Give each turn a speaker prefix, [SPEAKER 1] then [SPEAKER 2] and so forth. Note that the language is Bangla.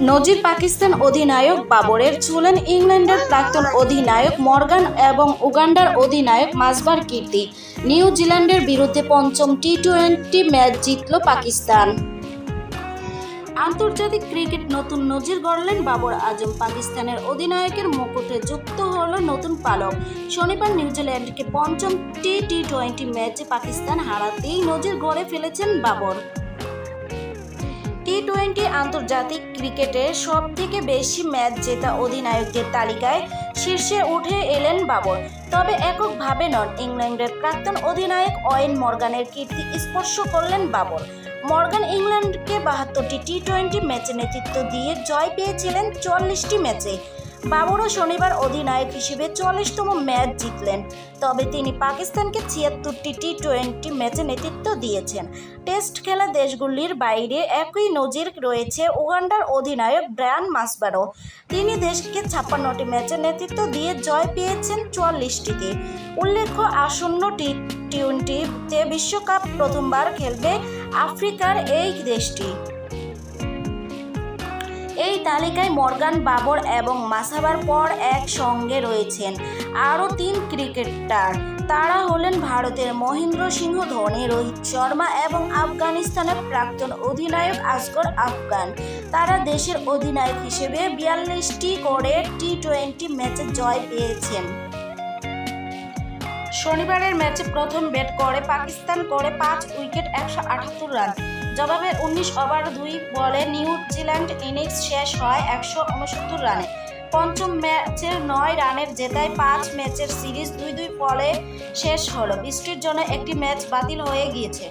[SPEAKER 1] নজির পাকিস্তান অধিনায়ক বাবরের ছিলেন ইংল্যান্ডের প্রাক্তন অধিনায়ক মর্গান এবং উগান্ডার অধিনায়ক মাসবার কীর্তি। নিউজিল্যান্ডের বিরুদ্ধে পঞ্চম টি টোয়েন্টি ম্যাচ জিতল পাকিস্তান। আন্তর্জাতিক ক্রিকেট নতুন নজির গড়লেন বাবর আজম। পাকিস্তানের অধিনায়কের মুকুটে যুক্ত হল নতুন পালক। শনিবার নিউজিল্যান্ডকে পঞ্চম টি টি টোয়েন্টি ম্যাচে পাকিস্তান হারাতেই নজির গড়ে ফেলেছেন বাবর। টি টোয়েন্টি আন্তর্জাতিক ক্রিকেটে সবথেকে বেশি ম্যাচ জেতা অধিনায়কদের তালিকায় শীর্ষে উঠে এলেন বাবর। তবে এককভাবে নন, ইংল্যান্ডের প্রাক্তন অধিনায়ক অয়েন মর্গানের কীর্তি স্পর্শ করলেন বাবর। মর্গান ইংল্যান্ডকে বাহাত্তরটি টি টোয়েন্টি ম্যাচে নেতৃত্ব দিয়ে জয় পেয়েছিলেন চল্লিশটি ম্যাচে। বাবরও শনিবার অধিনায়ক হিসেবে চল্লিশতম ম্যাচ জিতলেন। তবে তিনি পাকিস্তানকে ছিয়াত্তরটি টি টোয়েন্টি ম্যাচে নেতৃত্ব দিয়েছেন। টেস্ট খেলা দেশগুলির বাইরে একই নজির রয়েছে উগান্ডার অধিনায়ক ব্রায়ান মাসবারও। তিনি দেশকে ছাপ্পান্নটি ম্যাচে নেতৃত্ব দিয়ে জয় পেয়েছেন চুয়াল্লিশটিতে উল্লেখ্য আসন্ন টি টোয়েন্টিতে বিশ্বকাপ প্রথমবার খেলবে আফ্রিকার এই দেশটি। এই তালিকায় মর্গান বাবর এবং মাসাবার পর একসঙ্গে রয়েছেন আরও তিন ক্রিকেটার। তারা হলেন ভারতের মহেন্দ্র সিংহ, ধোনি, রোহিত শর্মা এবং আফগানিস্তানের প্রাক্তন অধিনায়ক আসগর আফগান। তারা দেশের অধিনায়ক হিসেবে বিয়াল্লিশটি করে টি টোয়েন্টি ম্যাচে জয় পেয়েছেন। শনিবারের ম্যাচে প্রথম ব্যাট করে পাকিস্তান, করে পাঁচ উইকেট, একশো আটাত্তর রান। জবাবে উনিশ ওভার দুই বলে নিউজিল্যান্ড ইনিংস শেষ হয় একশো উনসত্তর রানে। পঞ্চম ম্যাচের নয় রানের জেতায় পাঁচ ম্যাচের সিরিজ দুই দুই বলে শেষ হলো। বৃষ্টির জন্য একটি ম্যাচ বাতিল হয়ে গিয়েছে।